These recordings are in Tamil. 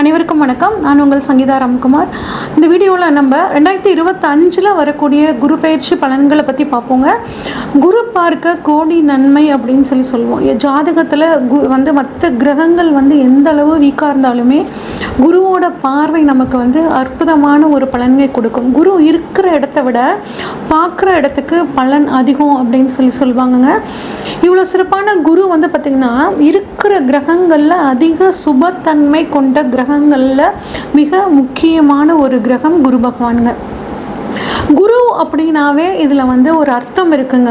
அனைவருக்கும் வணக்கம். நான் உங்கள் சங்கீதா ராம்குமார். இந்த வீடியோவில் நம்ம ரெண்டாயிரத்தி இருபத்தஞ்சில் வரக்கூடிய குரு பயிற்சி பலன்களை பற்றி பார்ப்போங்க. குரு பார்க்க கோடி நன்மை அப்படின்னு சொல்லி சொல்லுவோம். ஜாதகத்தில் கு வந்து மற்ற கிரகங்கள் வந்து எந்த அளவு வீக்காக இருந்தாலுமே குருவோட பார்வை நமக்கு வந்து அற்புதமான ஒரு பலன்களை கொடுக்கும். குரு இருக்கிற இடத்த விட பார்க்குற இடத்துக்கு பலன் அதிகம் அப்படின்னு சொல்லி சொல்லுவாங்கங்க. இவ்வளோ சிறப்பான குரு வந்து பார்த்திங்கன்னா இருக்கிற கிரகங்களில் அதிக சுபத்தன்மை கொண்ட கிரகங்களில் மிக முக்கியமான ஒரு கிரகம் குரு பகவானுங்க. குரு அப்படின்னாவே இதில் வந்து ஒரு அர்த்தம் இருக்குங்க.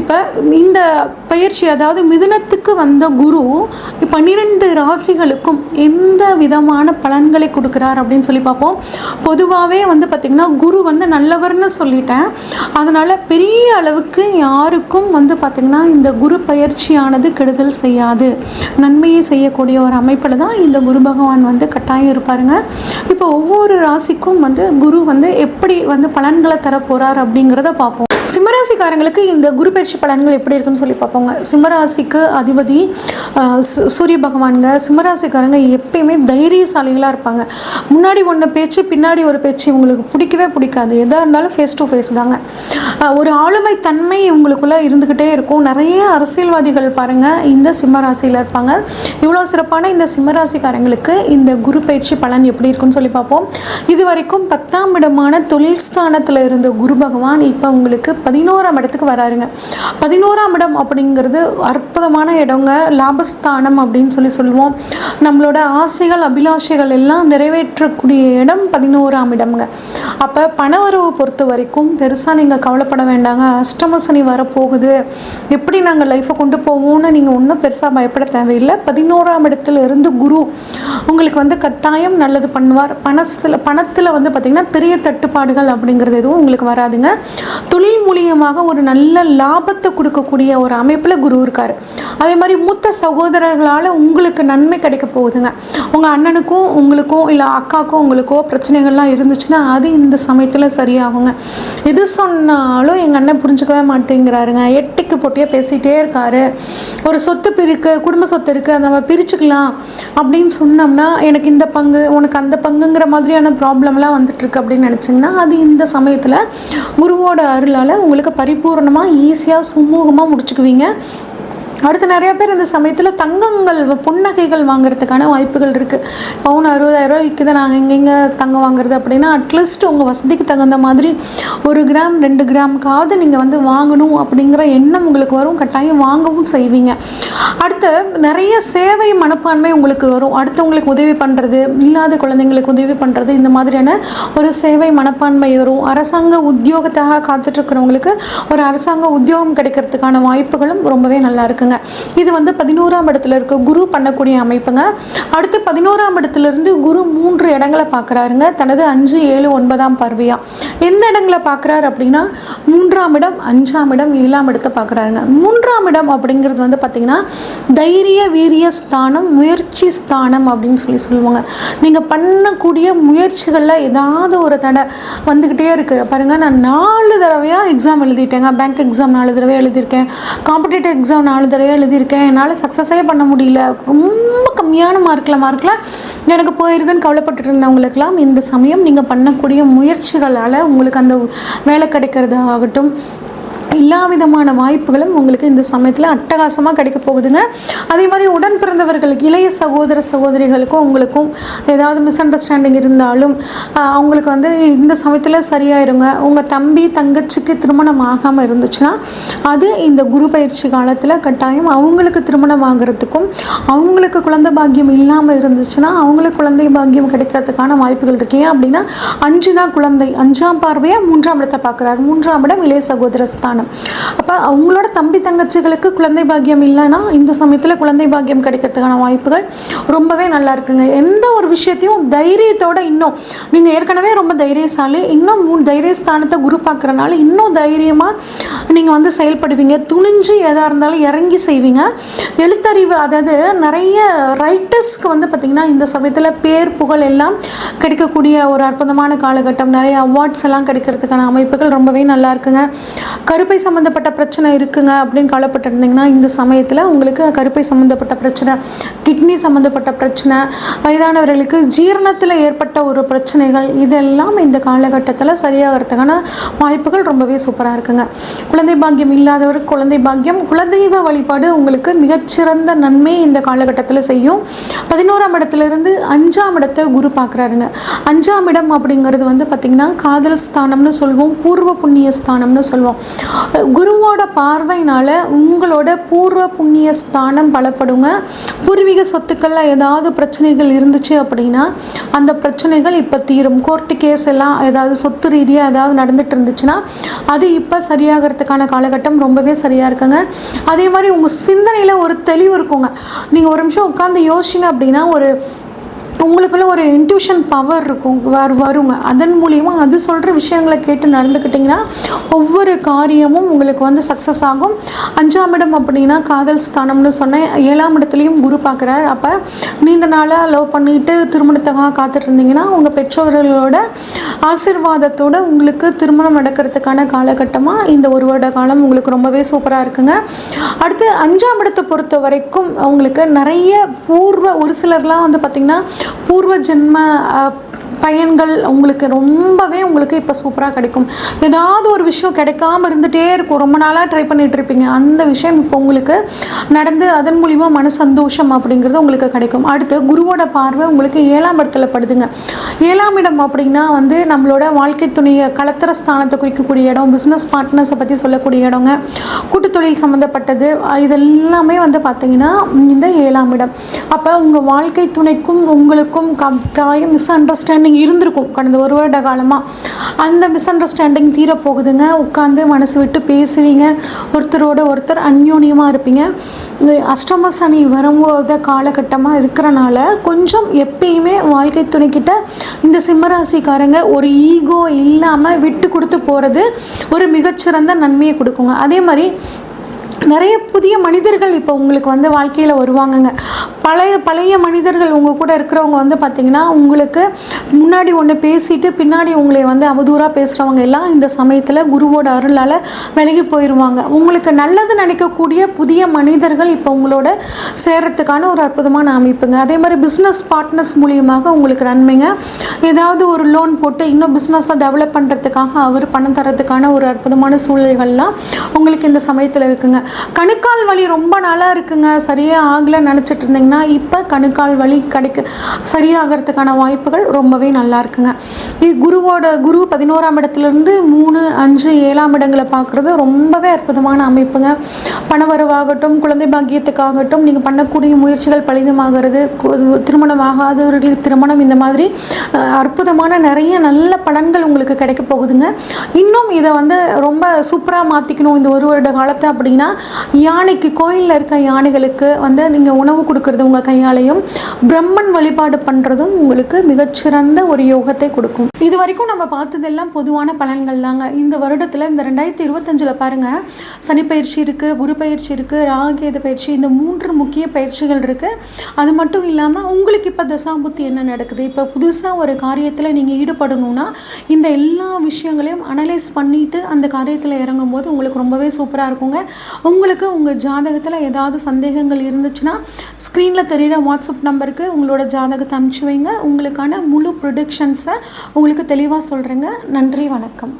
இப்போ இந்த பயிற்சி அதாவது மிதுனத்துக்கு வந்த குரு பன்னிரெண்டு ராசிகளுக்கும் எந்த விதமான பலன்களை கொடுக்குறார் அப்படின்னு சொல்லி பார்ப்போம். பொதுவாகவே வந்து பார்த்திங்கன்னா குரு வந்து நல்லவர்னு சொல்லிட்டேன். அதனால் பெரிய அளவுக்கு யாருக்கும் வந்து பார்த்திங்கன்னா இந்த குரு பயிற்சியானது கெடுதல் செய்யாது. நன்மையை செய்யக்கூடிய ஒரு அமைப்பில் தான் இந்த குரு பகவான் வந்து கட்டாயம் இருப்பாருங்க. இப்போ ஒவ்வொரு ராசிக்கும் வந்து குரு வந்து எப்படி வந்து பலன்களை தரப்போகிறார் அப்படிங்கிறத பார்ப்போம். சிம்மராசிக்காரங்களுக்கு இந்த குரு பயிற்சி பலன்கள் எப்படி இருக்குன்னு சொல்லி பார்ப்போங்க. சிம்மராசிக்கு அதிபதி சு- சூரிய பகவானுங்க. சிம்மராசிக்காரங்க எப்பயுமே தைரியசாலிகளாக இருப்பாங்க. முன்னாடி ஒன்று பேச்சு பின்னாடி ஒரு பேச்சு இவங்களுக்கு பிடிக்கவே பிடிக்காது. எதாக இருந்தாலும் ஃபேஸ் டு ஃபேஸ் தாங்க. ஒரு ஆளுமை தன்மை இவங்களுக்குள்ளே இருந்துக்கிட்டே இருக்கும். நிறைய அரசியல்வாதிகள் பாருங்கள் இந்த சிம்மராசியில் இருப்பாங்க. இவ்வளோ சிறப்பான இந்த சிம்மராசிக்காரங்களுக்கு இந்த குரு பயிற்சி பலன் எப்படி இருக்குன்னு சொல்லி பார்ப்போம். இது வரைக்கும் பத்தாம் இடமான தொழில் ஸ்தானத்தில் இருந்த குரு பகவான் இப்போ உங்களுக்கு பதினோராம் இடத்துக்கு வராருங்க. பதினோராம் இடம் அப்படிங்கிறது அற்புதமான இடங்க. லாபஸ்தானம் அப்படின்னு சொல்லி சொல்லுவோம். நம்மளோட ஆசைகள் அபிலாஷைகள் எல்லாம் நிறைவேற்றக்கூடிய இடம் பதினோராம் இடம்ங்க. அப்போ பணவரவு பொறுத்த வரைக்கும் பெருசாக நீங்கள் கவலைப்பட வேண்டாங்க. அஷ்டம சனி வரப்போகுது. எப்படி நாங்கள் லைஃப்பை கொண்டு போவோம்னு நீங்கள் ஒன்றும் பெருசாக பயப்பட தேவையில்லை. பதினோராம் இடத்துல இருந்து குரு உங்களுக்கு வந்து கட்டாயம் நல்லது பண்ணுவார். பணத்தில் பணத்தில் வந்து பார்த்திங்கன்னா பெரிய தட்டுப்பாடுகள் அப்படிங்கிறது எதுவும் உங்களுக்கு வராதுங்க. தொழில் மூலியமாக ஒரு நல்ல லாபத்தை கொடுக்கக்கூடிய ஒரு அமைப்பில் குரு இருக்கார். அதே மாதிரி மூத்த சகோதரர்களால் உங்களுக்கு நன்மை கிடைக்க போகுதுங்க. உங்கள் அண்ணனுக்கும் உங்களுக்கும் இல்லை அக்காக்கும் உங்களுக்கோ பிரச்சனைகள்லாம் இருந்துச்சுன்னா அது இந்த சமயத்தில் சரியாகுங்க. எது சொன்னாலும் எங்கள் அண்ணன் புரிஞ்சுக்கவே மாட்டேங்கிறாருங்க. எட்டிக்கு போட்டியாக பேசிகிட்டே இருக்காரு. ஒரு சொத்து பிரிக்கு குடும்ப சொத்து இருக்குது அதை நம்ம பிரிச்சுக்கலாம் அப்படின்னு சொன்னோம்னா எனக்கு இந்த பங்கு உனக்கு அந்த பங்குங்கிற மாதிரியான ப்ராப்ளம்லாம் வந்துட்டுருக்கு அப்படின்னு நினச்சிங்கன்னா அது இந்த சமயத்தில் குருவோட அருளால் உங்களுக்கு பரிபூர்ணமாக ஈஸியாக சுமூகமாக முடிச்சுக்குவீங்க. அடுத்து நிறைய பேர் இந்த சமயத்தில் தங்கங்கள் புன்னகைகள் வாங்குறதுக்கான வாய்ப்புகள் இருக்குது பவுன் அறுபதாயிரம் விற்குது நாங்கள் எங்கெங்கே தங்கம் வாங்குறது அப்படின்னா அட்லீஸ்ட் உங்கள் வசதிக்கு தகுந்த மாதிரி ஒரு கிராம் ரெண்டு கிராமுக்காவது நீங்கள் வந்து வாங்கணும் அப்படிங்கிற எண்ணம் உங்களுக்கு வரும். கட்டாயம் வாங்கவும் செய்வீங்க. அடுத்து நிறைய சேவை மனப்பான்மை உங்களுக்கு வரும். அடுத்தவங்களுக்கு உதவி பண்ணுறது இல்லாத குழந்தைங்களுக்கு உதவி பண்ணுறது இந்த மாதிரியான ஒரு சேவை மனப்பான்மை வரும். அரசாங்க உத்தியோகத்தாக காத்துட்ருக்கிறவங்களுக்கு ஒரு அரசாங்க உத்தியோகம் கிடைக்கிறதுக்கான வாய்ப்புகளும் ரொம்பவே நல்லா இருக்குங்க. இது வந்து பதினோராம் இடத்துல இருக்க. குரு பண்ணக்கூடிய அமைப்புங்க. அடுத்து பதினோராம் இடத்துலேருந்து குரு மூன்று இடங்களை பார்க்குறாருங்க. தனது அஞ்சு ஏழு ஒன்பதாம் பார்வையா. எந்த இடங்களை பார்க்குறாரு அப்படின்னா மூன்றாம் இடம் அஞ்சாம் இடம் ஏழாம் இடத்தை பார்க்குறாருங்க. மூன்றாம் இடம் அப்படிங்கிறது வந்து பார்த்திங்கன்னா தைரிய வீரிய ஸ்தானம் முயற்சி ஸ்தானம் அப்படின்னு சொல்லி சொல்லுவாங்க. நீங்கள் பண்ணக்கூடிய முயற்சிகளில் ஏதாவது ஒரு தடை வந்துக்கிட்டே இருக்குது பாருங்கள் நான் நாலு தடவையாக எக்ஸாம் எழுதிட்டேங்க. பேங்க் எக்ஸாம் நாலு தடவை எழுதியிருக்கேன். காம்படிட்டிவ் எக்ஸாம் நாலு தடவை எழுதியிருக்கேன். என்னால் சக்ஸஸே பண்ண முடியல. ரொம்ப கம்மியான மார்க்கில் மார்க்கில் எனக்கு போயிருதுன்னு கவலைப்பட்டுட்டு இருந்தவங்களுக்கெல்லாம் இந்த சமயம் நீங்கள் பண்ணக்கூடிய முயற்சிகளால் உங்களுக்கு அந்த வேலை கிடைக்கிறது ஆகட்டும் எல்லா விதமான வாய்ப்புகளும் உங்களுக்கு இந்த சமயத்தில் அட்டகாசமாக கிடைக்க போகுதுங்க. அதே மாதிரி உடன் பிறந்தவர்களுக்கு இளைய சகோதர சகோதரிகளுக்கும் உங்களுக்கும் ஏதாவது மிஸ் அண்டர்ஸ்டாண்டிங் இருந்தாலும் அவங்களுக்கு வந்து இந்த சமயத்தில் சரியாயிருங்க. உங்கள் தம்பி தங்கச்சிக்கு திருமணம் ஆகாமல் இருந்துச்சுன்னா அது இந்த குரு பயிற்சி காலத்தில் கட்டாயம் அவங்களுக்கு திருமணம் ஆகிறதுக்கும் அவங்களுக்கு குழந்தை பாக்கியம் இல்லாமல் இருந்துச்சுன்னா அவங்களுக்கு குழந்தை பாக்கியம் கிடைக்கிறதுக்கான வாய்ப்புகள் இருக்கு. ஏன் அப்படின்னா அஞ்சு தான் குழந்தை. அஞ்சாம் பார்வையாக மூன்றாம் இடத்தை பார்க்குறாரு. மூன்றாம் இடம் இளைய சகோதர ஸ்தானம். அப்போ அவங்களோட தம்பி தங்கச்சிகளுக்கு குழந்தை பாக்கியம் இல்லைன்னா இந்த சமயத்தில் குழந்தை பாக்கியம் கிடைக்கிறதுக்கான வாய்ப்புகள் ரொம்பவே நல்லா இருக்குங்க. எந்த ஒரு விஷயத்தையும் தைரியத்தோட இன்னும் நீங்கள் ஏற்கனவே ரொம்ப தைரியசாலி இன்னும் மூணு தைரிய ஸ்தானத்தை குரு பார்க்குறனால இன்னும் தைரியமாக நீங்கள் வந்து செயல்படுவீங்க. துணிஞ்சு எதாக இருந்தாலும் இறங்கி செய்வீங்க. எழுத்தறிவு அதாவது நிறைய ரைட்டர்ஸ்க்கு வந்து பார்த்திங்கன்னா இந்த சமயத்தில் பேர் புகழ் எல்லாம் கிடைக்கக்கூடிய ஒரு அற்புதமான காலகட்டம். நிறைய அவார்ட்ஸ் எல்லாம் கிடைக்கிறதுக்கான அமைப்புகள் ரொம்பவே நல்லா இருக்குங்க. கருப்பை சம்மந்தப்பட்ட பிரச்சனை இருக்குங்க அப்படின்னு கவலைப்பட்டு இருந்தீங்கன்னா இந்த சமயத்தில் உங்களுக்கு கருப்பை சம்மந்தப்பட்ட பிரச்சனை கிட்னி சம்மந்தப்பட்ட பிரச்சனை வயதானவர்களுக்கு ஜீரணத்தில் ஏற்பட்ட ஒரு பிரச்சனைகள் இதெல்லாம் இந்த காலகட்டத்தில் சரியாகிறதுக்கான வாய்ப்புகள் ரொம்பவே சூப்பராக இருக்குங்க. குழந்தை பாக்கியம் இல்லாதவருக்கு குழந்தை பாக்கியம் குலதெய்வ வழிபாடு உங்களுக்கு மிகச்சிறந்த நன்மை இந்த காலகட்டத்தில் செய்யும். பதினோராம் இடத்துலேருந்து அஞ்சாம் இடத்தை குரு பார்க்குறாருங்க அஞ்சாம் இடம் அப்படிங்கிறது வந்து பார்த்திங்கன்னா காதல் ஸ்தானம்னு சொல்லுவோம் பூர்வ புண்ணிய ஸ்தானம்னு சொல்லுவோம் குருவோட பார்வையினால் உங்களோட பூர்வ புண்ணிய ஸ்தானம் பலப்படுங்க. பூர்வீக சொத்துக்களில் ஏதாவது பிரச்சனைகள் இருந்துச்சு அப்படின்னா அந்த பிரச்சனைகள் இப்போ தீரும். கோர்ட்டு கேஸ் எல்லாம் ஏதாவது சொத்து ரீதியாக ஏதாவது நடந்துட்டு இருந்துச்சுன்னா அது இப்போ சரியாகிறதுக்கான காலகட்டம் ரொம்பவே சரியாக இருக்குங்க. அதே மாதிரி உங்கள் சிந்தனையில் ஒரு தெளிவு இருக்குங்க. நீங்கள் ஒரு நிமிஷம் உட்காந்து யோசிச்சிங்க அப்படின்னா ஒரு உங்களுக்குள்ள ஒரு இன்ட்யூஷன் பவர் இருக்கும் வரு வருங்க. அதன் மூலிமா அது சொல்கிற விஷயங்களை கேட்டு நடந்துக்கிட்டிங்கன்னா ஒவ்வொரு காரியமும் உங்களுக்கு வந்து சக்ஸஸ் ஆகும். அஞ்சாம் இடம் அப்படின்னா காதல் ஸ்தானம்னு சொன்னேன். ஏழாம் இடத்துலையும் குரு பார்க்குறார். அப்போ நீண்ட நாளாக லவ் பண்ணிட்டு திருமணத்துக்காக காத்துட்டு இருந்தீங்கன்னா உங்கள் பெற்றோர்களோட ஆசீர்வாதத்தோட உங்களுக்கு திருமணம் நடக்கிறதுக்கான காலகட்டமாக இந்த ஒரு வருட காலம் உங்களுக்கு ரொம்பவே சூப்பராக இருக்குங்க. அடுத்து அஞ்சாம் இடத்தை பொறுத்த வரைக்கும் உங்களுக்கு நிறைய பூர்வ ஒரு சிலர்லாம் வந்து பார்த்திங்கன்னா पूर्व जन्म பயன்கள் உங்களுக்கு ரொம்பவே உங்களுக்கு இப்போ சூப்பராக கிடைக்கும். ஏதாவது ஒரு விஷயம் கிடைக்காம இருந்துகிட்டே இருக்கும். ரொம்ப நாளாக ட்ரை பண்ணிகிட்டு இருப்பீங்க. அந்த விஷயம் இப்போ உங்களுக்கு நடந்து அதன் மூலிமா மன சந்தோஷம் அப்படிங்கிறது உங்களுக்கு கிடைக்கும். அடுத்து குருவோட பார்வை உங்களுக்கு ஏழாம் இடத்துல படுதுங்க. ஏழாம் இடம் அப்படின்னா வந்து நம்மளோட வாழ்க்கை துணையை கலத்திர ஸ்தானத்தை குறிக்கக்கூடிய இடம் பிஸ்னஸ் பார்ட்னர்ஸை பற்றி சொல்லக்கூடிய இடங்க. கூட்டுத்தொழில் சம்மந்தப்பட்டது இதெல்லாமே வந்து பார்த்தீங்கன்னா இந்த ஏழாம் இடம். அப்போ உங்கள் வாழ்க்கை துணைக்கும் உங்களுக்கும் கட்டாயம் மிஸ் அண்டர்ஸ்டாண்டிங் இருந்திருக்கும் கடந்த ஒரு வருட காலமாக அந்த மிஸ் அண்டர்ஸ்டாண்டிங் தீரப்போகுதுங்க. உட்காந்து மனசு விட்டு பேசுவீங்க. ஒருத்தரோட ஒருத்தர் அந்யோன்யமாக இருப்பீங்க. இந்த அஷ்டம சனி வரும்போத காலகட்டமாக இருக்கிறனால கொஞ்சம் எப்பயுமே வாழ்க்கை துணைக்கிட்ட இந்த சிம்மராசிக்காரங்க ஒரு ஈகோ இல்லாமல் விட்டு கொடுத்து போகிறது ஒரு மிகச்சிறந்த நன்மையை கொடுக்குங்க. அதே மாதிரி நிறைய புதிய மனிதர்கள் இப்போ உங்களுக்கு வந்து வாழ்க்கையில் வருவாங்கங்க. பழைய பழைய மனிதர்கள் உங்கள் கூட இருக்கிறவங்க வந்து பார்த்திங்கன்னா உங்களுக்கு முன்னாடி ஒன்று பேசிட்டு பின்னாடி உங்களை வந்து அவதூறாக பேசுகிறவங்க எல்லாம் இந்த சமயத்தில் குருவோட அருளால் விலகி போயிடுவாங்க உங்களுக்கு நல்லது நினைக்கக்கூடிய புதிய மனிதர்கள் இப்போ உங்களோட சேர்றதுக்கான ஒரு அற்புதமான அமைப்புங்க. அதே மாதிரி பிஸ்னஸ் பார்ட்னர்ஸ் மூலியமாக உங்களுக்கு நன்மைங்க. ஏதாவது ஒரு லோன் போட்டு இன்னும் பிஸ்னஸை டெவலப் பண்ணுறதுக்காக அவர் பணம் தரத்துக்கான ஒரு அற்புதமான சூழல்கள்லாம் உங்களுக்கு இந்த சமயத்தில் இருக்குங்க. கணுக்கால் வலி ரொம்ப நாளாக இருக்குங்க. சரியே ஆகலை நினச்சிட்டு இருந்தீங்கன்னா இப்போ கணுக்கால் வலி கிடைக்க சரியாகிறதுக்கான வாய்ப்புகள் ரொம்பவே நல்லா இருக்குங்க. இது குருவோட குரு பதினோராம் இடத்துலேருந்து மூணு அஞ்சு ஏழாம் இடங்களை பார்க்குறது ரொம்பவே அற்புதமான அமைப்புங்க. பணவரவாகட்டும் குழந்தை பாக்கியத்துக்காகட்டும் நீங்கள் பண்ணக்கூடிய முயற்சிகள் பலிதமாகிறது திருமணம் ஆகாதவர்களுக்கு திருமணம் இந்த மாதிரி அற்புதமான நிறைய நல்ல பலன்கள் உங்களுக்கு கிடைக்க போகுதுங்க. இன்னும் இதை வந்து ரொம்ப சூப்பராக மாற்றிக்கணும் இந்த ஒரு வருட காலத்தை அப்படின்னா யானைக்கு கோயிலில் இருக்க யானைகளுக்கு வந்து நீங்கள் உணவு கொடுக்கறது உங்கள் கையாலையும் பிரம்மன் வழிபாடு பண்ணுறதும் உங்களுக்கு மிகச்சிறந்த ஒரு யோகத்தை கொடுக்கும். இது வரைக்கும் நம்ம பார்த்ததெல்லாம் பொதுவான பலன்கள் தாங்க. இந்த வருடத்தில் இந்த ரெண்டாயிரத்தி இருபத்தஞ்சில் பாருங்கள் சனி பயிற்சி இருக்குது குரு பயிற்சி இருக்குது ராகேது பயிற்சி இந்த மூன்று முக்கிய பயிற்சிகள் இருக்குது அது மட்டும் இல்லாமல் உங்களுக்கு இப்போ தசாபுத்தி என்ன நடக்குது? இப்போ புதுசாக ஒரு காரியத்தில் நீங்கள் ஈடுபடணும்னா இந்த எல்லா விஷயங்களையும் அனலைஸ் பண்ணிவிட்டு அந்த காரியத்தில் இறங்கும்போது உங்களுக்கு ரொம்பவே சூப்பராக இருக்குங்க. உங்களுக்கு உங்கள் ஜாதகத்தில் ஏதாவது சந்தேகங்கள் இருந்துச்சுன்னா ஸ்க்ரீனில் தெரியிற வாட்ஸ்அப் நம்பருக்கு உங்களோட ஜாதகத்தை அனுப்பிச்சு வைங்க. உங்களுக்கான முழு ப்ரொடக்ஷன்ஸை உங்களுக்கு தெளிவாக சொல்கிறேங்க நன்றி வணக்கம்.